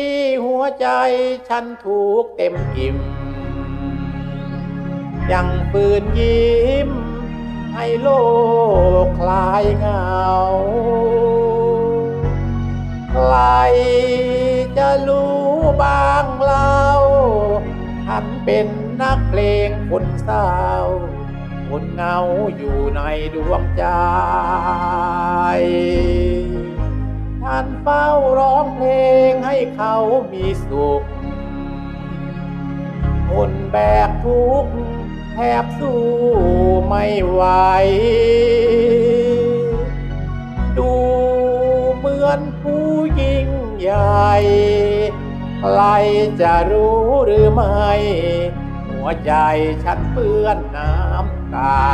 ี้หัวใจฉันถูกเต็มอิ่ม ยังปืนยิ้ม ให้โลกคลายเหงา ใครจะรู้บ้างเล่าฉันเป็นนักเพลงคนเศร้าคนเหงาอยู่ในดวงใจ ท่านเฝ้าร้องเพลงให้ เขามีสุข คนแบกทุกข์แทบสู้ไม่ไหว ดูเหมือนผู้ยิ่งใหญ่ใครจะรู้หรือไม่ หัวใจฉันเปื้อนน้ำตา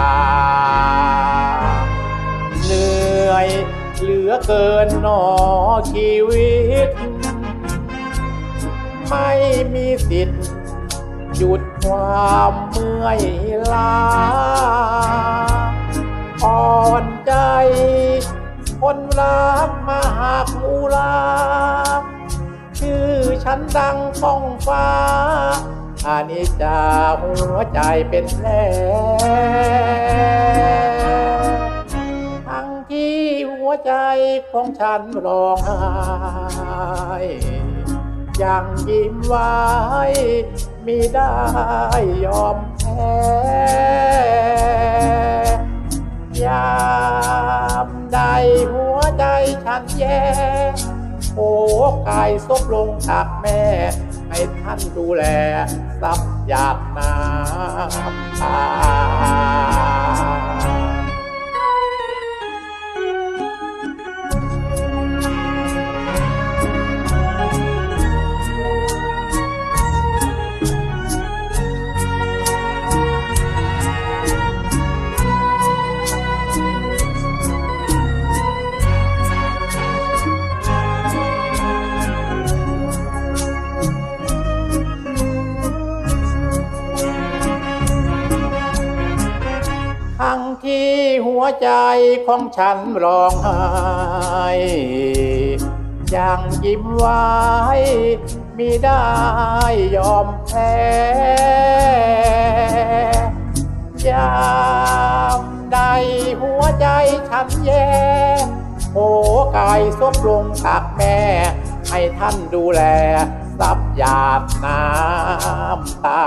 เหนื่อยเหลือเกินหนอชีวิต ไม่มีสิทธิ์ หยุดความเมื่อยล้าอ่อนใจ คนรักมาหักมูลาชื่อฉันดังฟ้องฟ้าอานิจจาหัวใจเป็นแผลทั้งที่หัวใจของฉันร้องไห้ ยังยิ้มไว้มิได้ยอมแพ้ยามใดหัวใจฉันแย่ โอ้กายซบลงตักแม่ ให้ท่านดูแลซับหยาดน้ำตา ทีหัวใจของฉันร้องไห้ยังยิ้มไว้มิได้ยอมแพ้ยามใดหัวใจฉันแย่โอ้กายซบลงตักแม่ ให้ท่านดูแลซับหยาดน้ำตา